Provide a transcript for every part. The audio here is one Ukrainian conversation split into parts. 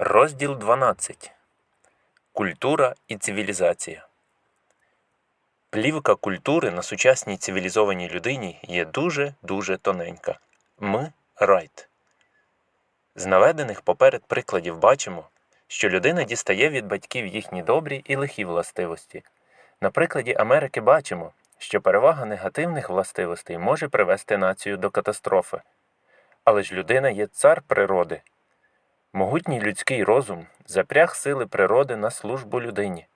Розділ 12. Культура і цивілізація. Плівка культури на сучасній цивілізованій людині є дуже-дуже тоненька. Ми Райт. З наведених поперед прикладів бачимо, що людина дістає від батьків їхні добрі і лихі властивості. На прикладі Америки бачимо, що перевага негативних властивостей може привести націю до катастрофи. Але ж людина є цар природи. Могутній людський розум запряг сили природи на службу людині.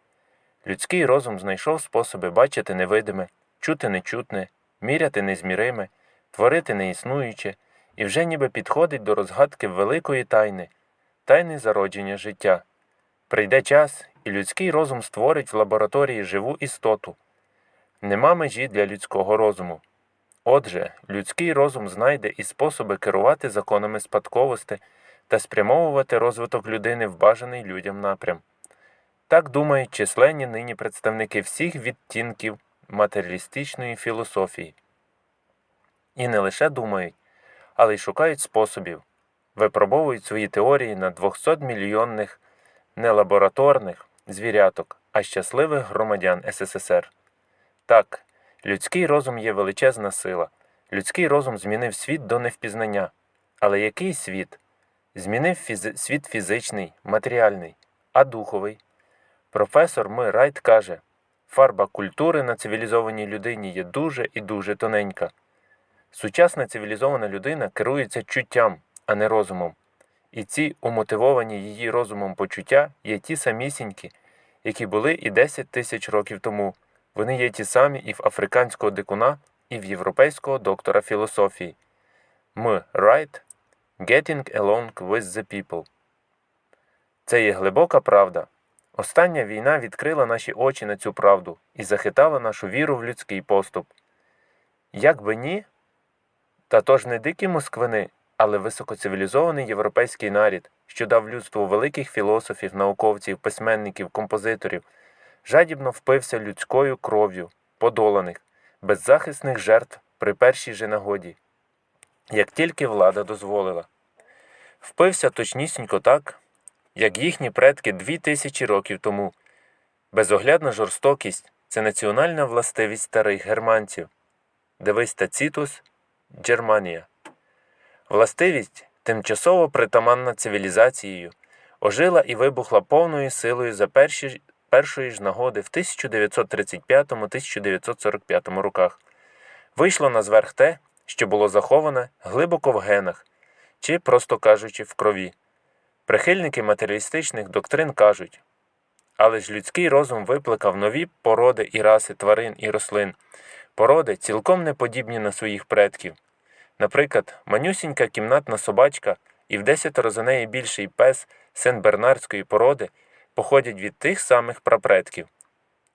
Людський розум знайшов способи бачити невидиме, чути нечутне, міряти незміриме, творити неіснуюче, і вже ніби підходить до розгадки великої тайни, тайни зародження життя. Прийде час, і людський розум створить в лабораторії живу істоту. Нема межі для людського розуму. Отже, людський розум знайде і способи керувати законами спадковості та спрямовувати розвиток людини в бажаний людям напрям. Так думають численні нині представники всіх відтінків матеріалістичної філософії. І не лише думають, але й шукають способів, випробовують свої теорії на 200 мільйонних не лабораторних звіряток, а щасливих громадян СССР. Так, людський розум є величезна сила. Людський розум змінив світ до невпізнання. Але який світ? Змінив фізи... світ фізичний, матеріальний, а духовий. Професор Ми Райт каже, фарба культури на цивілізованій людині є дуже і дуже тоненька. Сучасна цивілізована людина керується чуттям, а не розумом. І ці умотивовані її розумом почуття є ті самісінькі, які були і 10 тисяч років тому. Вони є ті самі і в африканського дикуна, і в європейського доктора філософії. М. Райт Getting along with the people. Це є глибока правда. Остання війна відкрила наші очі на цю правду і захитала нашу віру в людський поступ. Як би ні, та то ж не дикі москвини, але високоцивілізований європейський нарід, що дав людству великих філософів, науковців, письменників, композиторів, жадібно впився людською кров'ю, подоланих, беззахисних жертв при першій же нагоді, як тільки влада дозволила. Впився точнісінько так, як їхні предки дві тисячі років тому. Безоглядна жорстокість це національна властивість старих германців. Дивись Тацітус, Германія. Властивість, тимчасово притаманна цивілізацією, ожила і вибухла повною силою за перші, першої ж нагоди в 1935-1945 роках. Вийшло на зверх те, що було заховане глибоко в генах, чи, просто кажучи, в крові. Прихильники матеріалістичних доктрин кажуть, але ж людський розум викликав нові породи і раси тварин і рослин, породи цілком не подібні на своїх предків. Наприклад, манюсінька кімнатна собачка і в десятеро за неї більший пес сен-бернардської породи походять від тих самих прапредків.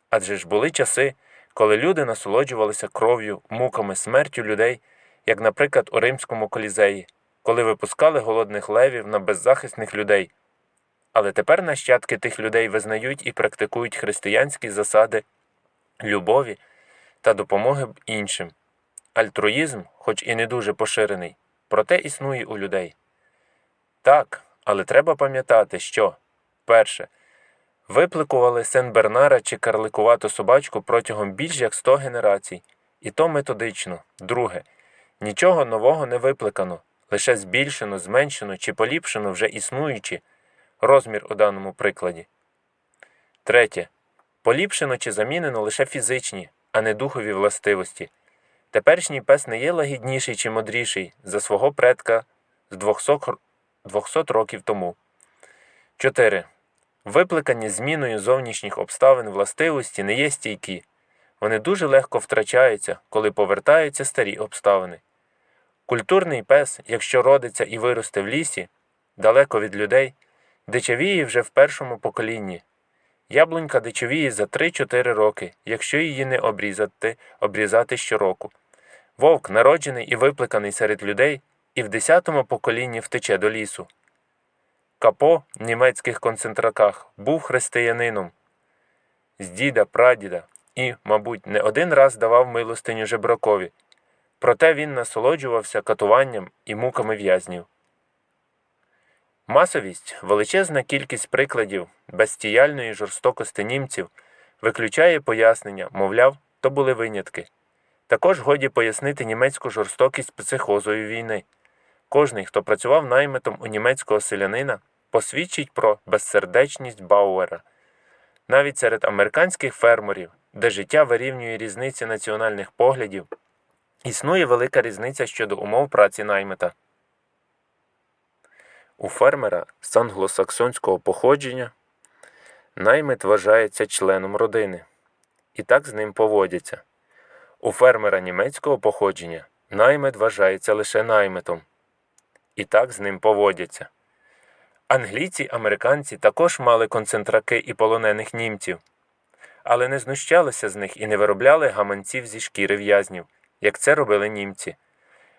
Адже ж були часи, коли люди насолоджувалися кров'ю, муками, смертю людей, як, наприклад, у римському колізеї, коли випускали голодних левів на беззахисних людей. Але тепер нащадки тих людей визнають і практикують християнські засади любові та допомоги іншим. Альтруїзм, хоч і не дуже поширений, проте існує у людей. Так, але треба пам'ятати, що перше. Випликували Сен-Бернара чи карликувату собачку протягом більш як 100 генерацій, і то методично. Друге. Нічого нового не випликано, лише збільшено, зменшено чи поліпшено вже існуючі розмір у даному прикладі. Третє. Поліпшено чи замінено лише фізичні, а не духові властивості. Теперішній пес не є лагідніший чи мудріший за свого предка з 200, 200 років тому. 4. Викликані зміною зовнішніх обставин властивості не є стійкі. Вони дуже легко втрачаються, коли повертаються старі обставини. Культурний пес, якщо родиться і виросте в лісі, далеко від людей, дичавіє вже в першому поколінні. Яблунька дичавіє за 3-4 роки, якщо її не обрізати, обрізати щороку. Вовк, народжений і випликаний серед людей, і в десятому поколінні втече до лісу. Капо в німецьких концентраках був християнином з діда, прадіда і, мабуть, не один раз давав милостиню жебракові. Проте він насолоджувався катуванням і муками в'язнів. Масовість, величезна кількість прикладів бездіяльної жорстокості німців виключає пояснення, мовляв, то були винятки. Також годі пояснити німецьку жорстокість психозою війни. Кожний, хто працював наймитом у німецького селянина, посвідчить про безсердечність Бауера. Навіть серед американських фермерів, де життя вирівнює різниці національних поглядів, існує велика різниця щодо умов праці наймита. У фермера з англосаксонського походження наймит вважається членом родини, і так з ним поводяться. У фермера німецького походження наймит вважається лише наймитом, і так з ним поводяться. Англійці, американці також мали концентраки і полонених німців, але не знущалися з них і не виробляли гаманців зі шкіри в'язнів, як це робили німці.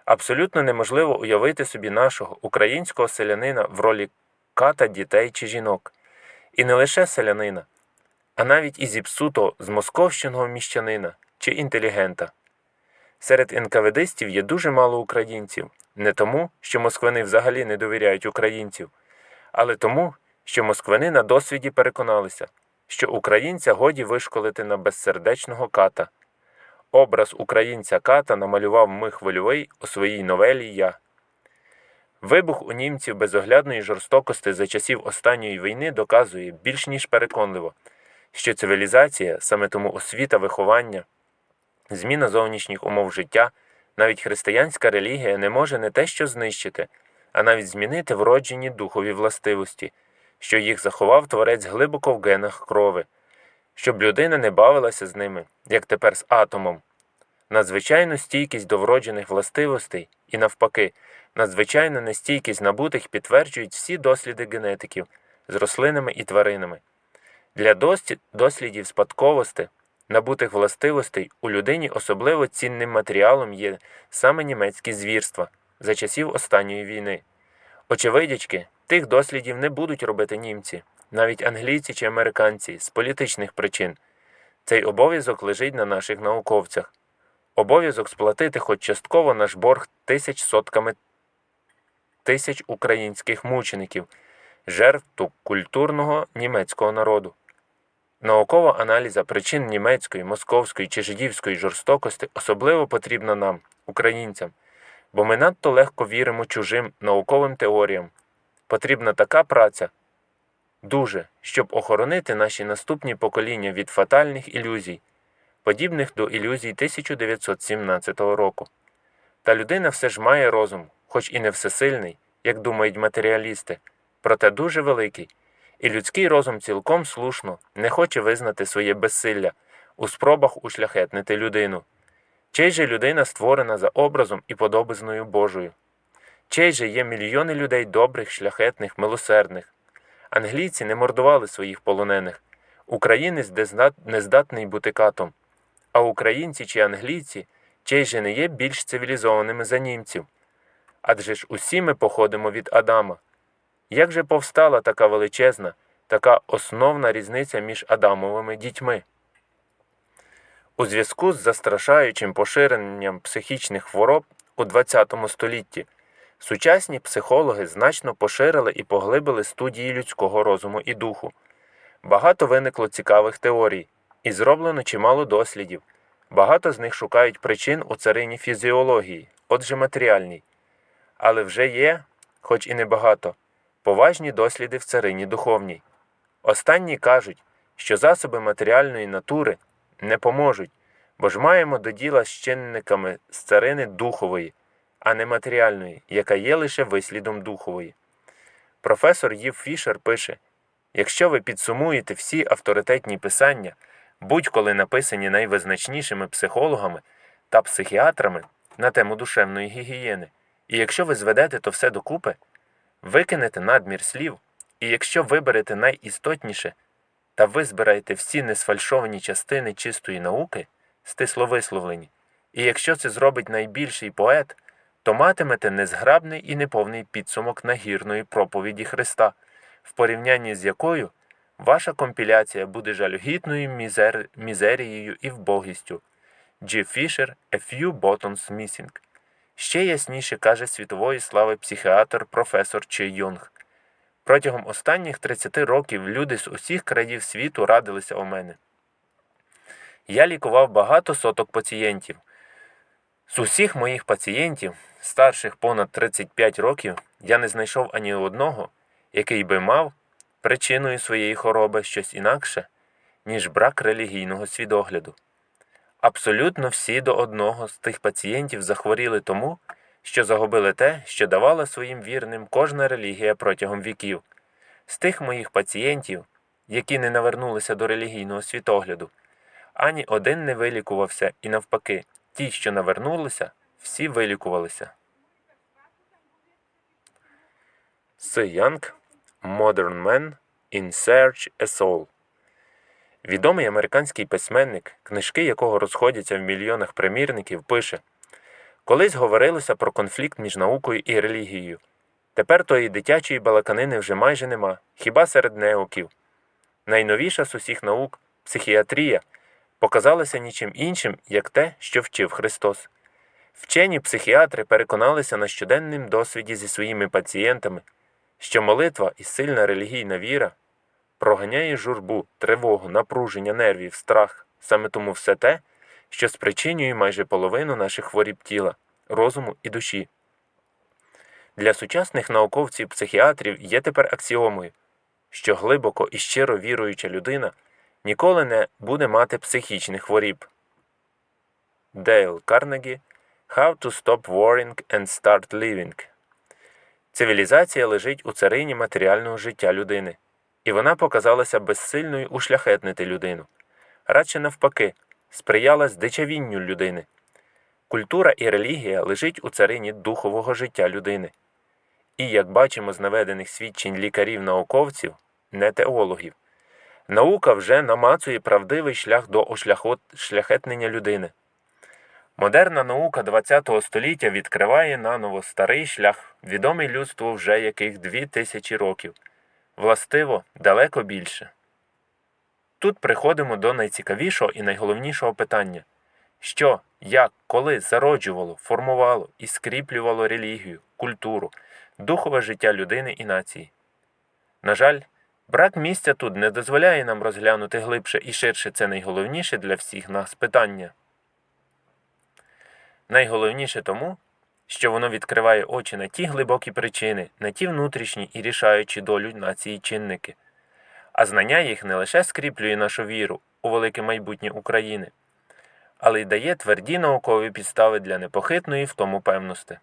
Абсолютно неможливо уявити собі нашого українського селянина в ролі ката дітей чи жінок. І не лише селянина, а навіть і зіпсутого змосковщеного міщанина чи інтелігента. Серед НКВДистів є дуже мало українців, не тому, що москвини взагалі не довіряють українців, але тому, що москвини на досвіді переконалися, що українця годі вишколити на безсердечного ката. Образ українця ката намалював ми хвильовий у своїй новелі Я. Вибух у німців безоглядної жорстокості за часів останньої війни доказує більш ніж переконливо, що цивілізація, саме тому освіта виховання, зміна зовнішніх умов життя, навіть християнська релігія не може не те що знищити, а навіть змінити вроджені духові властивості, що їх заховав творець глибоко в генах крови, щоб людина не бавилася з ними, як тепер з атомом. Надзвичайну стійкість до вроджених властивостей і, навпаки, надзвичайну нестійкість набутих підтверджують всі досліди генетиків з рослинами і тваринами. Для дослідів спадковості набутих властивостей у людині особливо цінним матеріалом є саме німецькі звірства за часів останньої війни. Очевидячки, тих дослідів не будуть робити німці, навіть англійці чи американці з політичних причин. Цей обов'язок лежить на наших науковцях. Обов'язок сплатити хоч частково наш борг тисяч сотками тисяч українських мучеників, жертв культурного німецького народу. Наукова аналіза причин німецької, московської чи жидівської жорстокості особливо потрібна нам, українцям, бо ми надто легко віримо чужим науковим теоріям. Потрібна така праця дуже, щоб охоронити наші наступні покоління від фатальних ілюзій, подібних до ілюзій 1917 року. Та людина все ж має розум, хоч і не всесильний, як думають матеріалісти, проте дуже великий, і людський розум цілком слушно не хоче визнати своє безсилля у спробах ушляхетнити людину. Чей же людина створена за образом і подобизною Божою? Чей же є мільйони людей добрих, шляхетних, милосердних? Англійці не мордували своїх полонених, українець не здатний бути катом, а українці чи англійці чей же не є більш цивілізованими за німців. Адже ж усі ми походимо від Адама. Як же повстала така величезна, така основна різниця між Адамовими дітьми? У зв'язку з застрашаючим поширенням психічних хвороб у ХХ столітті сучасні психологи значно поширили і поглибили студії людського розуму і духу. Багато виникло цікавих теорій, і зроблено чимало дослідів. Багато з них шукають причин у царині фізіології, отже матеріальній. Але вже є, хоч і небагато, поважні досліди в царині духовній. Останні кажуть, що засоби матеріальної натури не поможуть, бо ж маємо до діла з чинниками з царини духової, а не матеріальної, яка є лише вислідом духової. Професор Їв Фішер пише: якщо ви підсумуєте всі авторитетні писання, будь-коли написані найвизначнішими психологами та психіатрами на тему душевної гігієни, і якщо ви зведете то все докупи, викинете надмір слів, і якщо виберете найістотніше та визбираєте всі несфальшовані частини чистої науки, стисло висловлені, і якщо це зробить найбільший поет, то матимете незграбний і неповний підсумок нагірної проповіді Христа, в порівнянні з якою ваша компіляція буде жалюгідною мізер... мізерією і вбогістю. G. Fisher A Few Buttons Missing. Ще ясніше каже світової слави психіатр професор Чи Юнг. Протягом останніх 30 років люди з усіх країв світу радилися у мене. Я лікував багато соток пацієнтів. З усіх моїх пацієнтів, старших понад 35 років, я не знайшов ані одного, який би мав причиною своєї хвороби щось інакше, ніж брак релігійного свідогляду. Абсолютно всі до одного з тих пацієнтів захворіли тому, що загубили те, що давала своїм вірним кожна релігія протягом віків. З тих моїх пацієнтів, які не навернулися до релігійного світогляду, ані один не вилікувався, і навпаки, ті, що навернулися, всі вилікувалися. Си Янг Modern Man in Search a Soul Відомий американський письменник, книжки якого розходяться в мільйонах примірників, пише Колись говорилося про конфлікт між наукою і релігією. Тепер тої дитячої балаканини вже майже нема, хіба серед неоків. Найновіша з усіх наук, психіатрія, показалася нічим іншим, як те, що вчив Христос. Вчені психіатри переконалися на щоденним досвіді зі своїми пацієнтами, що молитва і сильна релігійна віра проганяє журбу, тривогу, напруження нервів, страх, саме тому все те, що спричинює майже половину наших хворіб тіла, розуму і душі. Для сучасних науковців психіатрів є тепер аксіомою, що глибоко і щиро віруюча людина ніколи не буде мати психічних хворіб. Дейл Карнегі How to Stop Worrying and Start Living Цивілізація лежить у царині матеріального життя людини, і вона показалася безсильною ушляхетнити людину. Радше навпаки, сприяла здичавінню людини. Культура і релігія лежить у царині духового життя людини. І, як бачимо з наведених свідчень лікарів-науковців, не теологів, наука вже намацує правдивий шлях до ошляхетнення людини. Модерна наука ХХ століття відкриває наново старий шлях, відомий людству вже яких дві тисячі років, властиво далеко більше. Тут приходимо до найцікавішого і найголовнішого питання що, як, коли зароджувало, формувало і скріплювало релігію, культуру, духове життя людини і нації. На жаль, брак місця тут не дозволяє нам розглянути глибше і ширше це найголовніше для всіх нас питання. Найголовніше тому, що воно відкриває очі на ті глибокі причини, на ті внутрішні і рішаючі долю нації чинники, а знання їх не лише скріплює нашу віру у велике майбутнє України, але й дає тверді наукові підстави для непохитної в тому певності.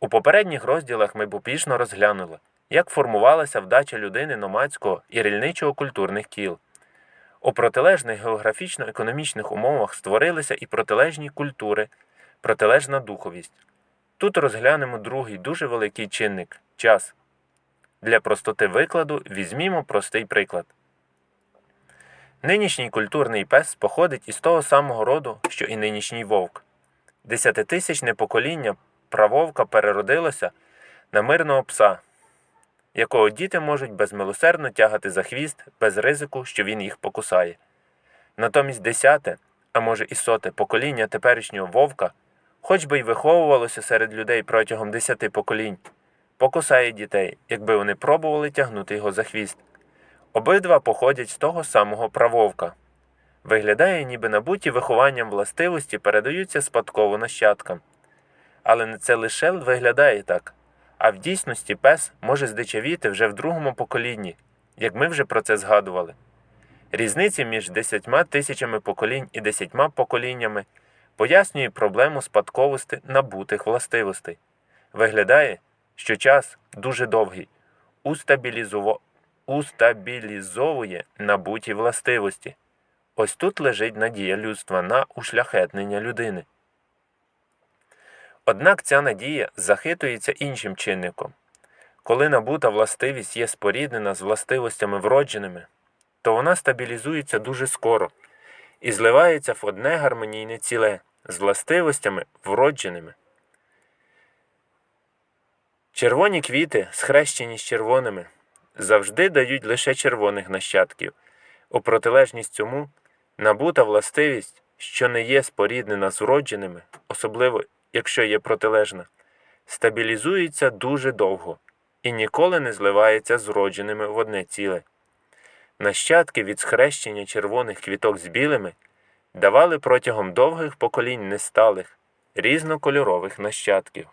У попередніх розділах ми попішно розглянули, як формувалася вдача людини номадського і рільничого культурних кіл. У протилежних географічно-економічних умовах створилися і протилежні культури, протилежна духовість. Тут розглянемо другий дуже великий чинник час. Для простоти викладу візьмімо простий приклад. Нинішній культурний пес походить із того самого роду, що і нинішній вовк. Десятитисячне покоління правовка переродилося на мирного пса, якого діти можуть безмилосердно тягати за хвіст без ризику, що він їх покусає. Натомість десяте, а може і соте покоління теперішнього вовка, хоч би й виховувалося серед людей протягом десяти поколінь, покусає дітей, якби вони пробували тягнути його за хвіст. Обидва походять з того самого правовка. Виглядає, ніби набуті вихованням властивості передаються спадково нащадкам. Але це лише виглядає так, а в дійсності пес може здичавіти вже в другому поколінні, як ми вже про це згадували. Різниці між десятьма тисячами поколінь і десятьма поколіннями пояснює проблему спадковості набутих властивостей. Виглядає, що час дуже довгий, устабілізово... устабілізовує набуті властивості. Ось тут лежить надія людства на ушляхетнення людини. Однак ця надія захитується іншим чинником. Коли набута властивість є споріднена з властивостями вродженими, то вона стабілізується дуже скоро і зливається в одне гармонійне ціле з властивостями вродженими. Червоні квіти, схрещені з червоними, завжди дають лише червоних нащадків. У протилежність цьому набута властивість, що не є споріднена з вродженими, особливо якщо є протилежна, стабілізується дуже довго і ніколи не зливається з родженими в одне ціле. Нащадки від схрещення червоних квіток з білими давали протягом довгих поколінь несталих, різнокольорових нащадків.